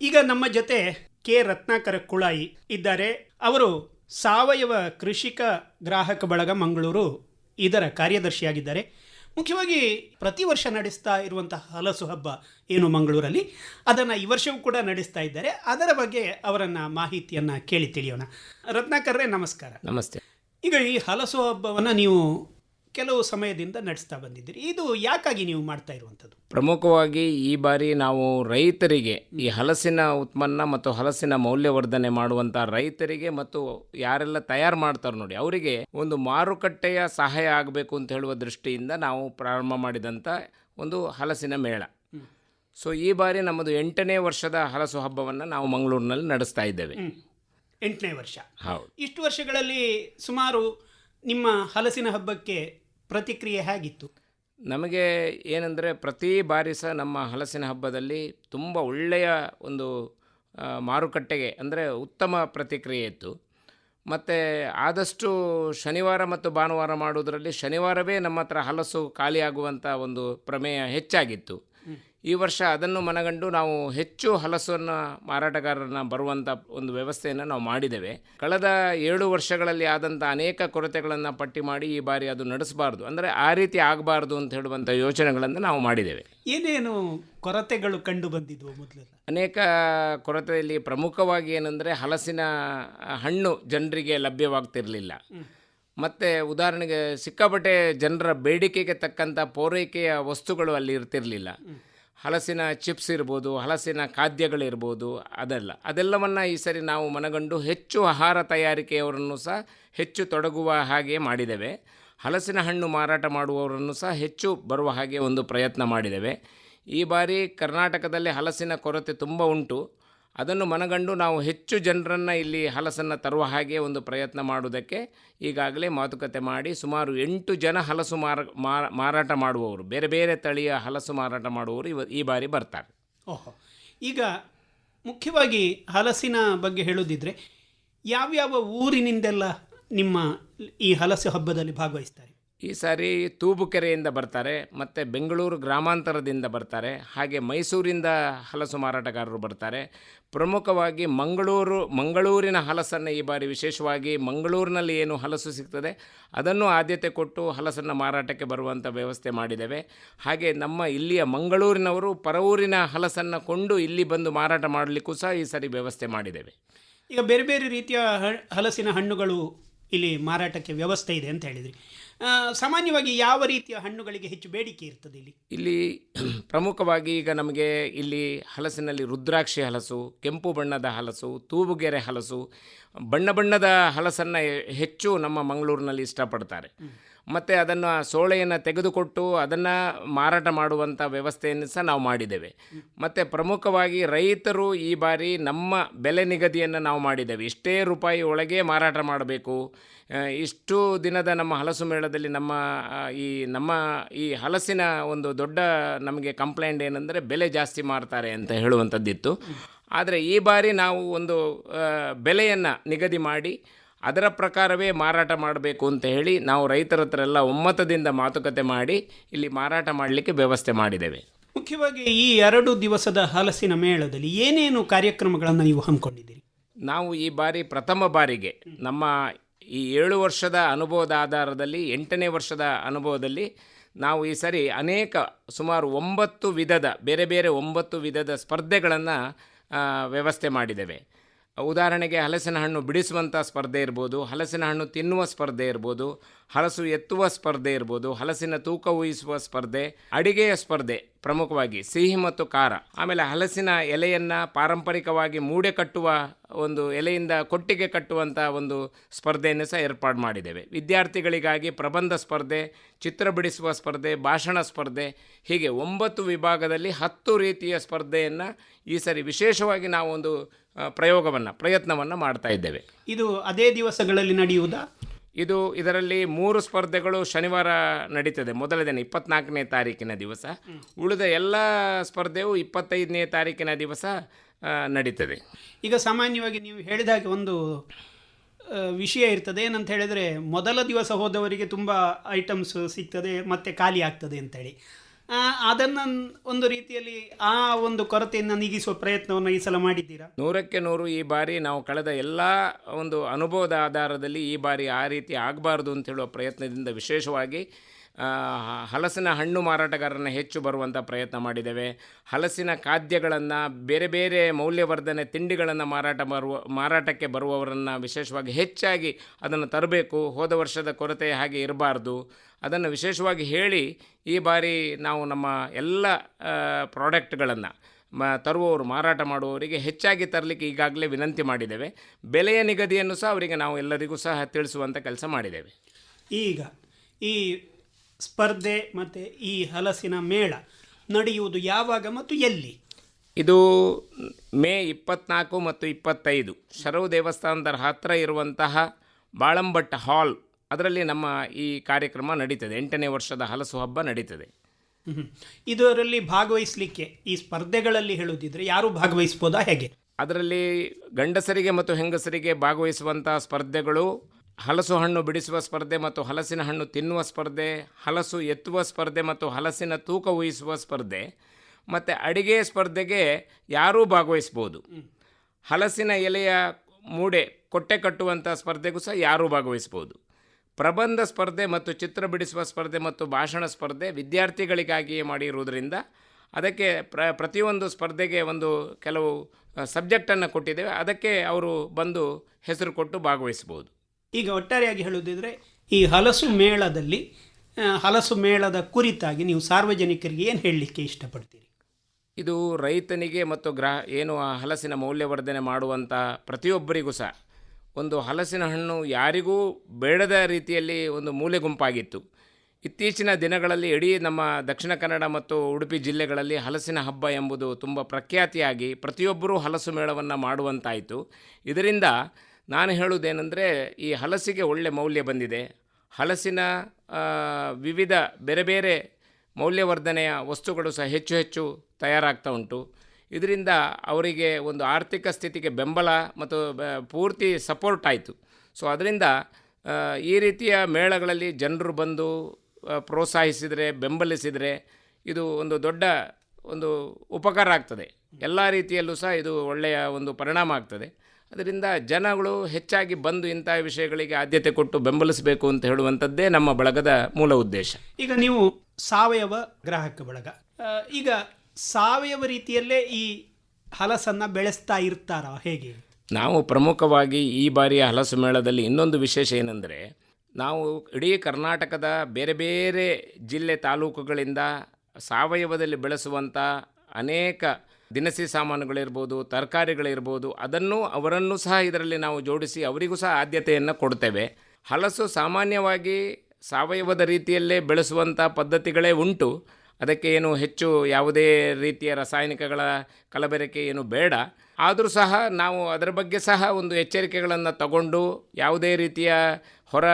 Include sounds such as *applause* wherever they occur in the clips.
ಈಗ ನಮ್ಮ ಜೊತೆ ಕೆ. ರತ್ನಾಕರ ಕುಳಾಯಿ ಇದ್ದಾರೆ. ಅವರು ಸಾವಯವ ಕೃಷಿಕ ಗ್ರಾಹಕ ಬಳಗ ಮಂಗಳೂರು ಇದರ ಕಾರ್ಯದರ್ಶಿಯಾಗಿದ್ದಾರೆ. ಮುಖ್ಯವಾಗಿ ಪ್ರತಿ ವರ್ಷ ನಡೆಸ್ತಾ ಇರುವಂತಹ ಹಲಸು ಹಬ್ಬ ಏನು ಮಂಗಳೂರಲ್ಲಿ? ಅದನ್ನು ಈ ವರ್ಷವೂ ಕೂಡ ನಡೆಸ್ತಾ ಇದ್ದಾರೆ. ಅದರ ಬಗ್ಗೆ ಅವರನ್ನು ಮಾಹಿತಿಯನ್ನು ಕೇಳಿ ತಿಳಿಯೋಣ. ರತ್ನಾಕರ್ರೆ ನಮಸ್ಕಾರ. ನಮಸ್ತೆ. ಈಗ ಈ ಹಲಸು ಹಬ್ಬವನ್ನು ನೀವು ಕೆಲವು ಸಮಯದಿಂದ ನಡೆಸ್ತಾ ಬಂದಿದ್ದೀರಿ. ಇದು ಯಾಕಾಗಿ ನೀವು ಮಾಡ್ತಾ ಇರುವಂಥದ್ದು? ಪ್ರಮುಖವಾಗಿ ಈ ಬಾರಿ ನಾವು ರೈತರಿಗೆ ಈ ಹಲಸಿನ ಉತ್ಪನ್ನ ಮತ್ತು ಹಲಸಿನ ಮೌಲ್ಯವರ್ಧನೆ ಮಾಡುವಂಥ ರೈತರಿಗೆ ಮತ್ತು ಯಾರೆಲ್ಲ ತಯಾರು ಮಾಡ್ತಾರೆ ನೋಡಿ ಅವರಿಗೆ ಒಂದು ಮಾರುಕಟ್ಟೆಯ ಸಹಾಯ ಆಗಬೇಕು ಅಂತ ಹೇಳುವ ದೃಷ್ಟಿಯಿಂದ ನಾವು ಪ್ರಾರಂಭ ಮಾಡಿದಂಥ ಒಂದು ಹಲಸಿನ ಮೇಳ. ಸೊ ಈ ಬಾರಿ ನಮ್ಮದು ಎಂಟನೇ ವರ್ಷದ ಹಲಸು ಹಬ್ಬವನ್ನು ನಾವು ಮಂಗಳೂರಿನಲ್ಲಿ ನಡೆಸ್ತಾ ಇದ್ದೇವೆ. ಎಂಟನೇ ವರ್ಷ. ಹೌದು. ಇಷ್ಟು ವರ್ಷಗಳಲ್ಲಿ ಸುಮಾರು ನಿಮ್ಮ ಹಲಸಿನ ಹಬ್ಬಕ್ಕೆ ಪ್ರತಿಕ್ರಿಯೆ ಹೇಗಿತ್ತು? ನಮಗೆ ಏನಂದರೆ ಪ್ರತಿ ಬಾರಿ ಸಹ ನಮ್ಮ ಹಲಸಿನ ಹಬ್ಬದಲ್ಲಿ ತುಂಬ ಒಳ್ಳೆಯ ಒಂದು ಮಾರುಕಟ್ಟೆಗೆ ಅಂದರೆ ಉತ್ತಮ ಪ್ರತಿಕ್ರಿಯೆ ಇತ್ತು. ಮತ್ತು ಆದಷ್ಟು ಶನಿವಾರ ಮತ್ತು ಭಾನುವಾರ ಮಾಡುವುದರಲ್ಲಿ ಶನಿವಾರವೇ ನಮ್ಮ ಹತ್ರ ಹಲಸು ಖಾಲಿಯಾಗುವಂಥ ಒಂದು ಪ್ರಮೇಯ ಹೆಚ್ಚಾಗಿತ್ತು. ಈ ವರ್ಷ ಅದನ್ನು ಮನಗಂಡು ನಾವು ಹೆಚ್ಚು ಹಲಸನ್ನು ಮಾರಾಟಗಾರರನ್ನ ಬರುವಂಥ ಒಂದು ವ್ಯವಸ್ಥೆಯನ್ನು ನಾವು ಮಾಡಿದ್ದೇವೆ. ಕಳೆದ ಏಳು ವರ್ಷಗಳಲ್ಲಿ ಆದಂಥ ಅನೇಕ ಕೊರತೆಗಳನ್ನು ಪಟ್ಟಿ ಮಾಡಿ ಈ ಬಾರಿ ಅದು ನಡೆಸಬಾರ್ದು. ಅಂದರೆ ಆ ರೀತಿ ಆಗಬಾರ್ದು ಅಂತ ಹೇಳುವಂಥ ಯೋಚನೆಗಳನ್ನು ನಾವು ಮಾಡಿದ್ದೇವೆ. ಏನೇನು ಕೊರತೆಗಳು ಕಂಡು ಬಂದಿದ್ವು ಮೊದಲೆಲ್ಲ? ಅನೇಕ ಕೊರತೆಯಲ್ಲಿ ಪ್ರಮುಖವಾಗಿ ಏನಂದರೆ ಹಲಸಿನ ಹಣ್ಣು ಜನರಿಗೆ ಲಭ್ಯವಾಗ್ತಿರಲಿಲ್ಲ. ಮತ್ತು ಉದಾಹರಣೆಗೆ ಸಿಕ್ಕಾಪಟ್ಟೆ ಜನರ ಬೇಡಿಕೆಗೆ ತಕ್ಕಂಥ ಪೂರೈಕೆಯ ವಸ್ತುಗಳು ಅಲ್ಲಿ ಇರ್ತಿರಲಿಲ್ಲ. ಹಲಸಿನ ಚಿಪ್ಸ್ ಇರ್ಬೋದು, ಹಲಸಿನ ಖಾದ್ಯಗಳಿರ್ಬೋದು, ಅದೆಲ್ಲ. ಅದೆಲ್ಲವನ್ನು ಈ ಸರಿ ನಾವು ಮನಗಂಡು ಹೆಚ್ಚು ಆಹಾರ ತಯಾರಿಕೆಯವರನ್ನು ಸಹ ಹೆಚ್ಚು ತೊಡಗುವ ಹಾಗೆ ಮಾಡಿದ್ದೇವೆ. ಹಲಸಿನ ಹಣ್ಣು ಮಾರಾಟ ಮಾಡುವವರನ್ನು ಸಹ ಹೆಚ್ಚು ಬರುವ ಹಾಗೆ ಒಂದು ಪ್ರಯತ್ನ ಮಾಡಿದ್ದೇವೆ. ಈ ಬಾರಿ ಕರ್ನಾಟಕದಲ್ಲಿ ಹಲಸಿನ ಕೊರತೆ ತುಂಬ ಉಂಟು. ಅದನ್ನು ಮನಗಂಡು ನಾವು ಹೆಚ್ಚು ಜನರನ್ನು ಇಲ್ಲಿ ಹಲಸನ್ನು ತರುವ ಹಾಗೆ ಒಂದು ಪ್ರಯತ್ನ ಮಾಡುವುದಕ್ಕೆ ಈಗಾಗಲೇ ಮಾತುಕತೆ ಮಾಡಿ ಸುಮಾರು ಎಂಟು ಜನ ಹಲಸು ಮಾರ, ಮಾರ- ಮಾರಾಟ ಮಾಡುವವರು, ಬೇರೆ ಬೇರೆ ತಳಿಯ ಹಲಸು ಮಾರಾಟ ಮಾಡುವವರು ಈ ಬಾರಿ ಬರ್ತಾರೆ. ಓಹೋ. ಈಗ ಮುಖ್ಯವಾಗಿ ಹಲಸಿನ ಬಗ್ಗೆ ಹೇಳೋದಿದ್ರೆ, ಯಾವ್ಯಾವ ಊರಿನಿಂದೆಲ್ಲ ನಿಮ್ಮ ಈ ಹಲಸು ಹಬ್ಬದಲ್ಲಿ ಭಾಗವಹಿಸ್ತಾರೆ? ಈ ಸಾರಿ ತೂಬುಕೆರೆಯಿಂದ ಬರ್ತಾರೆ, ಮತ್ತು ಬೆಂಗಳೂರು ಗ್ರಾಮಾಂತರದಿಂದ ಬರ್ತಾರೆ, ಹಾಗೆ ಮೈಸೂರಿಂದ ಹಲಸು ಮಾರಾಟಗಾರರು ಬರ್ತಾರೆ. ಪ್ರಮುಖವಾಗಿ ಮಂಗಳೂರು, ಮಂಗಳೂರಿನ ಹಲಸನ್ನು ಈ ಬಾರಿ ವಿಶೇಷವಾಗಿ ಮಂಗಳೂರಿನಲ್ಲಿ ಏನು ಹಲಸು ಸಿಗ್ತದೆ, ಅದನ್ನು ಆದ್ಯತೆ ಕೊಟ್ಟು ಹಲಸನ್ನು ಮಾರಾಟಕ್ಕೆ ಬರುವಂಥ ವ್ಯವಸ್ಥೆ ಮಾಡಿದ್ದೇವೆ. ಹಾಗೆ ನಮ್ಮ ಇಲ್ಲಿಯ ಮಂಗಳೂರಿನವರು ಪರವೂರಿನ ಹಲಸನ್ನು ಕೊಂಡು ಇಲ್ಲಿ ಬಂದು ಮಾರಾಟ ಮಾಡಲಿಕ್ಕೂ ಸಹ ಈ ಸಾರಿ ವ್ಯವಸ್ಥೆ ಮಾಡಿದ್ದೇವೆ. ಈಗ ಬೇರೆ ಬೇರೆ ರೀತಿಯ ಹಲಸಿನ ಹಣ್ಣುಗಳು ಇಲ್ಲಿ ಮಾರಾಟಕ್ಕೆ ವ್ಯವಸ್ಥೆ ಇದೆ ಅಂತ ಹೇಳಿದ್ರಿ. ಸಾಮಾನ್ಯವಾಗಿ ಯಾವ ರೀತಿಯ ಹಣ್ಣುಗಳಿಗೆ ಹೆಚ್ಚು ಬೇಡಿಕೆ ಇರ್ತದೆ ಇಲ್ಲಿ? ಇಲ್ಲಿ *clears throat* ಪ್ರಮುಖವಾಗಿ ಈಗ ನಮಗೆ ಇಲ್ಲಿ ಹಲಸಿನಲ್ಲಿ ರುದ್ರಾಕ್ಷಿ ಹಲಸು ಕೆಂಪು ಬಣ್ಣದ ಹಲಸು ತೂಬುಗೆರೆ ಹಲಸು ಬಣ್ಣ ಬಣ್ಣದ ಹಲಸನ್ನು ಹೆಚ್ಚು ನಮ್ಮ ಮಂಗಳೂರಿನಲ್ಲಿ ಇಷ್ಟಪಡ್ತಾರೆ. ಮತ್ತು ಅದನ್ನು ಸೋಳೆಯನ್ನು ತೆಗೆದುಕೊಟ್ಟು ಅದನ್ನು ಮಾರಾಟ ಮಾಡುವಂಥ ವ್ಯವಸ್ಥೆಯನ್ನು ಸಹ ನಾವು ಮಾಡಿದ್ದೇವೆ. ಮತ್ತು ಪ್ರಮುಖವಾಗಿ ರೈತರು ಈ ಬಾರಿ ನಮ್ಮ ಬೆಲೆ ನಿಗದಿಯನ್ನು ನಾವು ಮಾಡಿದ್ದೇವೆ. ಇಷ್ಟೇ ರೂಪಾಯಿ ಒಳಗೆ ಮಾರಾಟ ಮಾಡಬೇಕು. ಇಷ್ಟು ದಿನದ ನಮ್ಮ ಹಲಸು ಮೇಳದಲ್ಲಿ ನಮ್ಮ ಈ ನಮ್ಮ, ಈ ಹಲಸಿನ ಒಂದು ದೊಡ್ಡ ನಮಗೆ ಕಂಪ್ಲೇಂಟ್ ಏನಂದರೆ ಬೆಲೆ ಜಾಸ್ತಿ ಮಾರ್ತಾರೆ ಅಂತ ಹೇಳುವಂಥದ್ದಿತ್ತು. ಆದರೆ ಈ ಬಾರಿ ನಾವು ಒಂದು ಬೆಲೆಯನ್ನು ನಿಗದಿ ಮಾಡಿ ಅದರ ಪ್ರಕಾರವೇ ಮಾರಾಟ ಮಾಡಬೇಕು ಅಂತ ಹೇಳಿ ನಾವು ರೈತರ ಹತ್ರ ಎಲ್ಲ ಒಮ್ಮತದಿಂದ ಮಾತುಕತೆ ಮಾಡಿ ಇಲ್ಲಿ ಮಾರಾಟ ಮಾಡಲಿಕ್ಕೆ ವ್ಯವಸ್ಥೆ ಮಾಡಿದ್ದೇವೆ. ಮುಖ್ಯವಾಗಿ ಈ ಎರಡು ದಿವಸದ ಹಲಸಿನ ಮೇಳದಲ್ಲಿ ಏನೇನು ಕಾರ್ಯಕ್ರಮಗಳನ್ನು ನೀವು ಹಮ್ಮಿಕೊಂಡಿದ್ದೀರಿ? ನಾವು ಈ ಬಾರಿ ಪ್ರಥಮ ಬಾರಿಗೆ ನಮ್ಮ ಈ ಏಳು ವರ್ಷದ ಅನುಭವದ ಆಧಾರದಲ್ಲಿ ಎಂಟನೇ ವರ್ಷದ ಅನುಭವದಲ್ಲಿ ನಾವು ಈ ಸರಿ ಅನೇಕ ಸುಮಾರು ಒಂಬತ್ತು ವಿಧದ ಬೇರೆ ಬೇರೆ ಒಂಬತ್ತು ವಿಧದ ಸ್ಪರ್ಧೆಗಳನ್ನು ವ್ಯವಸ್ಥೆ ಮಾಡಿದ್ದೇವೆ. ಉದಾಹರಣೆಗೆ ಹಲಸಿನ ಹಣ್ಣು ಬಿಡಿಸುವಂಥ ಸ್ಪರ್ಧೆ ಇರ್ಬೋದು, ಹಲಸಿನ ಹಣ್ಣು ತಿನ್ನುವ ಸ್ಪರ್ಧೆ ಇರ್ಬೋದು, ಹಲಸು ಎತ್ತುವ ಸ್ಪರ್ಧೆ ಇರ್ಬೋದು, ಹಲಸಿನ ತೂಕ ಊಹಿಸುವ ಸ್ಪರ್ಧೆ, ಅಡಿಗೆಯ ಸ್ಪರ್ಧೆ ಪ್ರಮುಖವಾಗಿ ಸಿಹಿ ಮತ್ತು ಖಾರ. ಆಮೇಲೆ ಹಲಸಿನ ಎಲೆಯನ್ನು ಪಾರಂಪರಿಕವಾಗಿ ಮೂಡೆ ಕಟ್ಟುವ ಒಂದು ಎಲೆಯಿಂದ ಕೊಟ್ಟಿಗೆ ಕಟ್ಟುವಂಥ ಒಂದು ಸ್ಪರ್ಧೆಯನ್ನು ಸಹ ಏರ್ಪಾಡು ಮಾಡಿದ್ದೇವೆ. ವಿದ್ಯಾರ್ಥಿಗಳಿಗಾಗಿ ಪ್ರಬಂಧ ಸ್ಪರ್ಧೆ, ಚಿತ್ರ ಬಿಡಿಸುವ ಸ್ಪರ್ಧೆ, ಭಾಷಣ ಸ್ಪರ್ಧೆ, ಹೀಗೆ ಒಂಬತ್ತು ವಿಭಾಗದಲ್ಲಿ ಹತ್ತು ರೀತಿಯ ಸ್ಪರ್ಧೆಯನ್ನು ಈ ಸರಿ ವಿಶೇಷವಾಗಿ ನಾವು ಒಂದು ಪ್ರಯೋಗವನ್ನು ಪ್ರಯತ್ನವನ್ನು ಮಾಡ್ತಾ ಇದ್ದೇವೆ. ಇದು ಅದೇ ದಿವಸಗಳಲ್ಲಿ ನಡೆಯುವುದಾ? ಇದು ಇದರಲ್ಲಿ ಮೂರು ಸ್ಪರ್ಧೆಗಳು ಶನಿವಾರ ನಡೀತದೆ. ಮೊದಲ ದಿನ ಇಪ್ಪತ್ನಾಲ್ಕನೇ ತಾರೀಕಿನ ದಿವಸ ಉಳಿದ ಎಲ್ಲ ಸ್ಪರ್ಧೆಯು ಇಪ್ಪತ್ತೈದನೇ ತಾರೀಕಿನ ದಿವಸ ನಡೀತದೆ. ಈಗ ಸಾಮಾನ್ಯವಾಗಿ ನೀವು ಹೇಳಿದ ಹಾಗೆ ಒಂದು ವಿಷಯ ಇರ್ತದೆ. ಏನಂತ ಹೇಳಿದರೆ ಮೊದಲ ದಿವಸ ಹೋದವರಿಗೆ ತುಂಬ ಐಟಮ್ಸ್ ಸಿಗ್ತದೆ ಮತ್ತು ಖಾಲಿ ಆಗ್ತದೆ ಅಂತೇಳಿ. ಅದನ್ನ ಒಂದು ರೀತಿಯಲ್ಲಿ ಆ ಒಂದು ಕೊರತೆಯನ್ನು ನೀಗಿಸುವ ಪ್ರಯತ್ನವನ್ನು ಈ ಸಲ ಮಾಡಿದ್ದೀರಾ? ನೂರಕ್ಕೆ ನೂರು ಈ ಬಾರಿ ನಾವು ಕಳೆದ ಎಲ್ಲ ಒಂದು ಅನುಭವದ ಆಧಾರದಲ್ಲಿ ಈ ಬಾರಿ ಆ ರೀತಿ ಆಗಬಾರ್ದು ಅಂತ ಹೇಳುವ ಪ್ರಯತ್ನದಿಂದ ವಿಶೇಷವಾಗಿ ಹಲಸಿನ ಹಣ್ಣು ಮಾರಾಟಗಾರರನ್ನು ಹೆಚ್ಚು ಬರುವಂಥ ಪ್ರಯತ್ನ ಮಾಡಿದ್ದೇವೆ. ಹಲಸಿನ ಖಾದ್ಯಗಳನ್ನು ಬೇರೆ ಬೇರೆ ಮೌಲ್ಯವರ್ಧನೆ ತಿಂಡಿಗಳನ್ನು ಮಾರಾಟ ಬರುವ, ಮಾರಾಟಕ್ಕೆ ಬರುವವರನ್ನು ವಿಶೇಷವಾಗಿ ಹೆಚ್ಚಾಗಿ ಅದನ್ನು ತರಬೇಕು. ಹೋದ ವರ್ಷದ ಕೊರತೆ ಹಾಗೆ ಇರಬಾರ್ದು. ಅದನ್ನು ವಿಶೇಷವಾಗಿ ಹೇಳಿ ಈ ಬಾರಿ ನಾವು ನಮ್ಮ ಎಲ್ಲ ಪ್ರಾಡಕ್ಟ್ಗಳನ್ನು ಮ, ತರುವವರು, ಮಾರಾಟ ಮಾಡುವವರಿಗೆ ಹೆಚ್ಚಾಗಿ ತರಲಿಕ್ಕೆ ಈಗಾಗಲೇ ವಿನಂತಿ ಮಾಡಿದ್ದೇವೆ. ಬೆಲೆಯ ನಿಗದಿಯನ್ನು ಸಹ ಅವರಿಗೆ ನಾವು ಎಲ್ಲರಿಗೂ ಸಹ ತಿಳಿಸುವಂಥ ಕೆಲಸ ಮಾಡಿದ್ದೇವೆ. ಈಗ ಈ ಸ್ಪರ್ಧೆ ಮತ್ತು ಈ ಹಲಸಿನ ಮೇಳ ನಡೆಯುವುದು ಯಾವಾಗ ಮತ್ತು ಎಲ್ಲಿ? ಇದು ಮೇ ಇಪ್ಪತ್ನಾಲ್ಕು ಮತ್ತು ಇಪ್ಪತ್ತೈದು. ಶರವು ದೇವಸ್ಥಾನದ ಹತ್ತಿರ ಇರುವಂತಹ ಬಾಳಂಬಟ್ಟ ಹಾಲ್. ಅದರಲ್ಲಿ ನಮ್ಮ ಈ ಕಾರ್ಯಕ್ರಮ ನಡೀತದೆ. ಎಂಟನೇ ವರ್ಷದ ಹಲಸು ಹಬ್ಬ ನಡೀತದೆ. ಇದರಲ್ಲಿ ಭಾಗವಹಿಸಲಿಕ್ಕೆ ಈ ಸ್ಪರ್ಧೆಗಳಲ್ಲಿ ಹೇಳುವುದಿದ್ರೆ ಯಾರು ಭಾಗವಹಿಸ್ಬೋದಾ ಹೇಗೆ? ಅದರಲ್ಲಿ ಗಂಡಸರಿಗೆ ಮತ್ತು ಹೆಂಗಸರಿಗೆ ಭಾಗವಹಿಸುವಂಥ ಸ್ಪರ್ಧೆಗಳು ಹಲಸು ಹಣ್ಣು ಬಿಡಿಸುವ ಸ್ಪರ್ಧೆ ಮತ್ತು ಹಲಸಿನ ಹಣ್ಣು ತಿನ್ನುವ ಸ್ಪರ್ಧೆ, ಹಲಸು ಎತ್ತುವ ಸ್ಪರ್ಧೆ ಮತ್ತು ಹಲಸಿನ ತೂಕ ಊಹಿಸುವ ಸ್ಪರ್ಧೆ, ಮತ್ತು ಅಡಿಗೆ ಸ್ಪರ್ಧೆಗೆ ಯಾರೂ ಭಾಗವಹಿಸ್ಬೋದು. ಹಲಸಿನ ಎಲೆಯ ಮೂಡೆ ಕೊಟ್ಟೆ ಕಟ್ಟುವಂಥ ಸ್ಪರ್ಧೆಗೂ ಸಹ ಯಾರೂ ಭಾಗವಹಿಸ್ಬೋದು. ಪ್ರಬಂಧ ಸ್ಪರ್ಧೆ ಮತ್ತು ಚಿತ್ರ ಬಿಡಿಸುವ ಸ್ಪರ್ಧೆ ಮತ್ತು ಭಾಷಣ ಸ್ಪರ್ಧೆ ವಿದ್ಯಾರ್ಥಿಗಳಿಗಾಗಿಯೇ ಮಾಡಿರುವುದರಿಂದ ಅದಕ್ಕೆ ಪ್ರ, ಪ್ರತಿಯೊಂದು ಸ್ಪರ್ಧೆಗೆ ಒಂದು ಕೆಲವು ಸಬ್ಜೆಕ್ಟನ್ನು ಕೊಟ್ಟಿದ್ದೇವೆ. ಅದಕ್ಕೆ ಅವರು ಬಂದು ಹೆಸರು ಕೊಟ್ಟು ಭಾಗವಹಿಸ್ಬೋದು. ಈಗ ಒಟ್ಟಾರೆಯಾಗಿ ಹೇಳುವುದಿದ್ರೆ, ಈ ಹಲಸು ಮೇಳದಲ್ಲಿ ಹಲಸು ಮೇಳದ ಕುರಿತಾಗಿ ನೀವು ಸಾರ್ವಜನಿಕರಿಗೆ ಏನು ಹೇಳಲಿಕ್ಕೆ ಇಷ್ಟಪಡ್ತೀರಿ? ಇದು ರೈತನಿಗೆ ಮತ್ತು ಗ್ರಾ, ಏನು ಆ ಹಲಸಿನ ಮೌಲ್ಯವರ್ಧನೆ ಮಾಡುವಂಥ ಪ್ರತಿಯೊಬ್ಬರಿಗೂ ಸಹ, ಒಂದು ಹಲಸಿನ ಹಣ್ಣು ಯಾರಿಗೂ ಬೇಡದ ರೀತಿಯಲ್ಲಿ ಒಂದು ಮೂಲೆ ಗುಂಪಾಗಿತ್ತು. ಇತ್ತೀಚಿನ ದಿನಗಳಲ್ಲಿ ಇಡೀ ನಮ್ಮ ದಕ್ಷಿಣ ಕನ್ನಡ ಮತ್ತು ಉಡುಪಿ ಜಿಲ್ಲೆಗಳಲ್ಲಿ ಹಲಸಿನ ಹಬ್ಬ ಎಂಬುದು ತುಂಬ ಪ್ರಖ್ಯಾತಿಯಾಗಿ ಪ್ರತಿಯೊಬ್ಬರೂ ಹಲಸು ಮೇಳವನ್ನು ಮಾಡುವಂತಾಯಿತು. ಇದರಿಂದ ನಾನು ಹೇಳುವುದೇನೆಂದರೆ, ಈ ಹಲಸಿಗೆ ಒಳ್ಳೆ ಮೌಲ್ಯ ಬಂದಿದೆ. ಹಲಸಿನ ವಿವಿಧ ಬೇರೆ ಬೇರೆ ಮೌಲ್ಯವರ್ಧನೆಯ ವಸ್ತುಗಳು ಸಹ ಹೆಚ್ಚು ಹೆಚ್ಚು ತಯಾರಾಗ್ತಾ ಉಂಟು. ಇದರಿಂದ ಅವರಿಗೆ ಒಂದು ಆರ್ಥಿಕ ಸ್ಥಿತಿಗೆ ಬೆಂಬಲ ಮತ್ತು ಪೂರ್ತಿ ಸಪೋರ್ಟ್ ಆಯಿತು. ಸೊ, ಅದರಿಂದ ಈ ರೀತಿಯ ಮೇಳಗಳಲ್ಲಿ ಜನರು ಬಂದು ಪ್ರೋತ್ಸಾಹಿಸಿದರೆ, ಬೆಂಬಲಿಸಿದರೆ ಇದು ಒಂದು ದೊಡ್ಡ ಒಂದು ಉಪಕಾರ ಆಗ್ತದೆ. ಎಲ್ಲ ರೀತಿಯಲ್ಲೂ ಸಹ ಇದು ಒಳ್ಳೆಯ ಒಂದು ಪರಿಣಾಮ ಆಗ್ತದೆ. ಅದರಿಂದ ಜನಗಳು ಹೆಚ್ಚಾಗಿ ಬಂದು ಇಂಥ ವಿಷಯಗಳಿಗೆ ಆದ್ಯತೆ ಕೊಟ್ಟು ಬೆಂಬಲಿಸಬೇಕು ಅಂತ ಹೇಳುವಂಥದ್ದೇ ನಮ್ಮ ಬಳಗದ ಮೂಲ ಉದ್ದೇಶ. ಈಗ ನೀವು ಸಾವಯವ ಗ್ರಾಹಕ ಬಳಗ. ಈಗ ಸಾವಯವ ರೀತಿಯಲ್ಲೇ ಈ ಹಲಸನ್ನು ಬೆಳೆಸ್ತಾ ಇರ್ತಾರಾ? ಹೇಗೆ? ನಾವು ಪ್ರಮುಖವಾಗಿ ಈ ಬಾರಿಯ ಹಲಸು ಮೇಳದಲ್ಲಿ ಇನ್ನೊಂದು ವಿಶೇಷ ಏನೆಂದರೆ ನಾವು ಇಡೀ ಕರ್ನಾಟಕದ ಬೇರೆ ಬೇರೆ ಜಿಲ್ಲೆ ತಾಲೂಕುಗಳಿಂದ ಸಾವಯವದಲ್ಲಿ ಬೆಳೆಸುವಂಥ ಅನೇಕ ದಿನಸಿ ಸಾಮಾನುಗಳಿರ್ಬೋದು, ತರಕಾರಿಗಳಿರ್ಬೋದು, ಅದನ್ನು, ಅವರನ್ನು ಸಹ ಇದರಲ್ಲಿ ನಾವು ಜೋಡಿಸಿ ಅವರಿಗೂ ಸಹ ಆದ್ಯತೆಯನ್ನು ಕೊಡ್ತೇವೆ. ಹಲಸು ಸಾಮಾನ್ಯವಾಗಿ ಸಾವಯವದ ರೀತಿಯಲ್ಲೇ ಬೆಳೆಸುವಂಥ ಪದ್ಧತಿಗಳೇ ಉಂಟು. ಅದಕ್ಕೆ ಏನು ಹೆಚ್ಚು ಯಾವುದೇ ರೀತಿಯ ರಾಸಾಯನಿಕಗಳ ಕಲಬೆರಕೆ ಏನು ಬೇಡ. ಆದರೂ ಸಹ ನಾವು ಅದರ ಬಗ್ಗೆ ಸಹ ಒಂದು ಎಚ್ಚರಿಕೆಗಳನ್ನು ತಗೊಂಡು, ಯಾವುದೇ ರೀತಿಯ ಹೊರ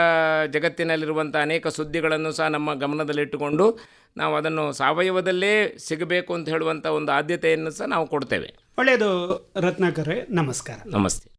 ಜಗತ್ತಿನಲ್ಲಿರುವಂಥ ಅನೇಕ ಸುದ್ದಿಗಳನ್ನು ಸಹ ನಮ್ಮ ಗಮನದಲ್ಲಿಟ್ಟುಕೊಂಡು ನಾವು ಅದನ್ನು ಸಾವಯವದಲ್ಲೇ ಸಿಗಬೇಕು ಅಂತ ಹೇಳುವಂಥ ಒಂದು ಆದ್ಯತೆಯನ್ನು ಸಹ ನಾವು ಕೊಡ್ತೇವೆ. ಒಳ್ಳೆಯದು ರತ್ನಾಕರೇ ನಮಸ್ಕಾರ. ನಮಸ್ತೆ.